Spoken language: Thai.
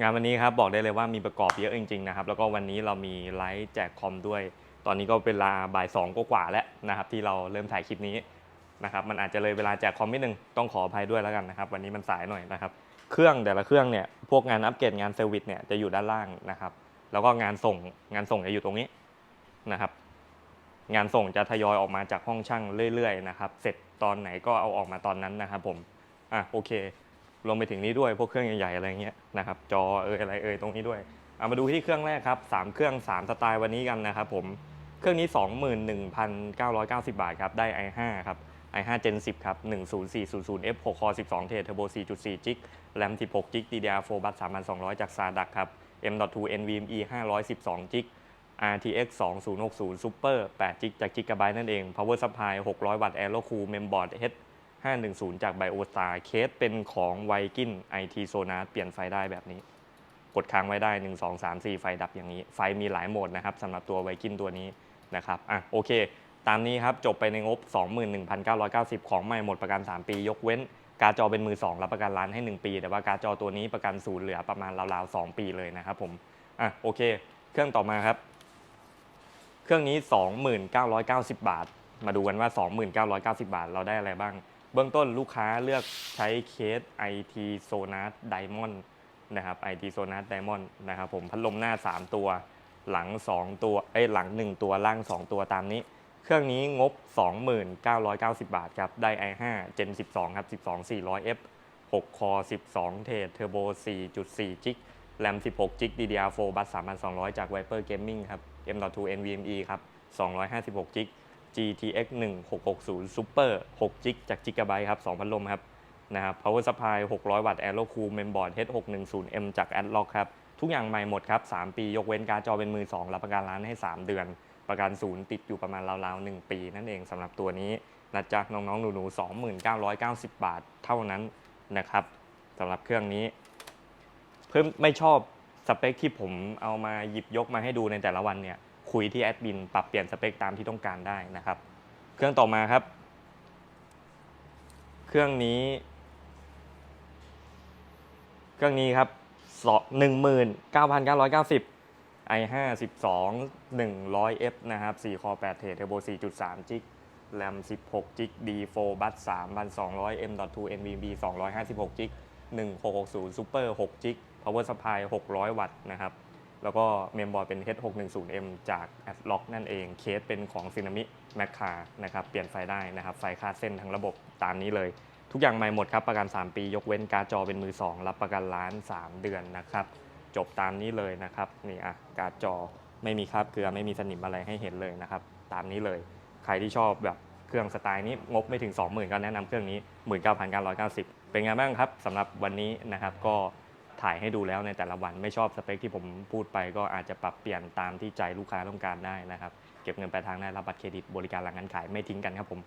งานวันนี้ครับบอกได้เลยว่ามีประกอบเยอะจริงๆนะครับแล้วก็วันนี้เรามีไลฟ์แจกคอมด้วย ตอนนี้ก็เป็นเวลาบ่ายสองกว่าแล้วนะครับที่เราเริ่มถ่ายคลิปนี้นะครับมันอาจจะเลยเวลาแจกคอมนิดนึงต้องขออภัยด้วยแล้วกันนะครับวันนี้มันสายหน่อยนะครับเครื่องแต่ละเครื่องเนี่ยพวกงานอัปเกรดงานเซอร์วิสเนี่ยจะอยู่ด้านล่างนะครับแล้วก็งานส่งงานส่งจะอยู่ตรงนี้นะครับงานส่งจะทยอยออกมาจากห้องช่างเรื่อยๆนะครับเสร็จตอนไหนก็เอาออกมาตอนนั้นนะครับผมอะโอเค รวมไปถึงนี้ด้วยพวกเครื่องใหญ่ๆอะไรเงี้ยนะครับจอเอยอะไรเอยตรงนี้ด้วยเอามาดูที่เครื่องแรกครับสามเครื่อง3สไตล์วันนี้กันนะครับผมเครื่องนี้ 21,990 บาทครับได้ i5 ครับ i5 Gen 10 ครับ 10400F 6 core 12 เทรดเทอร์โบ4.4 จิกแรม16จิก DDR4 บัส3,200 จาก SADAC ครับ M.2 NVMe 512จิก RTX 2060 Super 8จิกจาก Gigabyte นั่นเอง Power Supply 600 วัตต์ Aero Cool Memboard H 510 จาก BioStar เคสเป็นของ Viking IT Sonar เปลี่ยนไฟได้แบบนี้ กดค้างไว้ได้ 1 2 3 4 ไฟดับอย่างนี้ ไฟมีหลายโหมดนะครับสำหรับตัว Viking ตัวนี้นะครับอะโอเค ตามนี้ครับ จบไปในงบ 21,990 ของใหม่หมดประกัน 3 ปี ยกเว้นการจอเป็นมือ 2 รับประกันร้านให้ 1 ปี แต่ว่าการจอตัวนี้ประกันศูนย์เหลือประมาณราวๆ2ปีเลยนะครับผมอะโอเค เครื่องต่อมาครับ เครื่องนี้ 2990 บาท มาดูกันว่า 2990 บาท เราได้อะไรบ้าง เบื้องต้นลูกค้าเลือกใช้เคส IT Sonar Diamond นะครับ IT Sonar Diamond นะครับผมพัดลมหน้า 3 ตัว หลัง 2 ตัวเอ้หลัง 1 ตัวล่าง 2 ตัวตามนี้ เครื่องนี้งบ 2990 บาทครับ ได้ i5 Gen 12 ครับ 12 400F 6 คอ 12 เทรดเทอร์โบ 4.4 จิกแรม 16 จิก DDR4 บัส3,200 จาก Viper Gaming ครับ M.2 NVMe ครับ 256 จิก GTX 1660 Super 6จิกจาก Gigabyte ครับ2พัดลมครับนะครับ Power Supply 600 วัตต์ Aero Cool Mainboard H610M จาก Adlock ครับ ทุกอย่างใหม่หมดครับ 3 ปียกเว้นการจอเป็นมือ 2 รับประกันร้านให้ 3 เดือน ประกันศูนย์ติดอยู่ประมาณราวๆ 1 ปี นั่นเองสำหรับตัวนี้นะจ๊ะน้องๆ หนูๆ 2990 บาทเท่านั้นนะครับสำหรับเครื่องนี้ เพิ่มไม่ชอบสเปคที่ผมเอามาหยิบยกมาให้ดูในแต่ละวันเนี่ย คุยที่แอดมินปรับเปลี่ยนสเปคตามที่ต้องการได้นะครับ เครื่องต่อมาครับ เครื่องนี้ เครื่องนี้ครับหนึ่งหมื่นเก้าพันเก้าร้อยเก้าสิบ i5 12 100F นะครับ4คอ8เทรดเทอร์โบ4.3 จิกแรม16 จิก D4 บัส3,200 M.2 NVMe 256 จิก1660 Super 6 จิก Power Supply 600 วัตต์นะครับ แล้วก็เมมบอร์ดเป็น H610M จาก Adlock นั่นเอง เคสเป็นของ Synami m a c c a นะครับ เปลี่ยนไฟได้นะครับ ไฟคาดเส้นทั้งระบบตามนี้เลย ทุกอย่างใหม่หมดครับ ประกัน 3 ปี ยกเว้นการดจอเป็นมือ 2 รับประกันล้าน 3 เดือนนะครับ จบตามนี้เลยนะครับ นี่อะ การดจอไม่มีคราบเกลือ ไม่มีสนิมอะไรให้เห็นเลยนะครับ ตามนี้เลย ใครที่ชอบแบบเครื่องสไตล์นี้งบไม่ถึง 20,000ก็แนะนำเครื่องนี้ 19,990 เป็นไงบ้างครับสำหรับวันนี้นะครับก็ ถ่ายให้ดูแล้วในแต่ละวันไม่ชอบสเปคที่ผมพูดไปก็อาจจะปรับเปลี่ยนตามที่ใจลูกค้าต้องการได้นะครับ เก็บเงินปลายทางได้รับบัตรเครดิตบริการหลังการขายไม่ทิ้งกันครับผม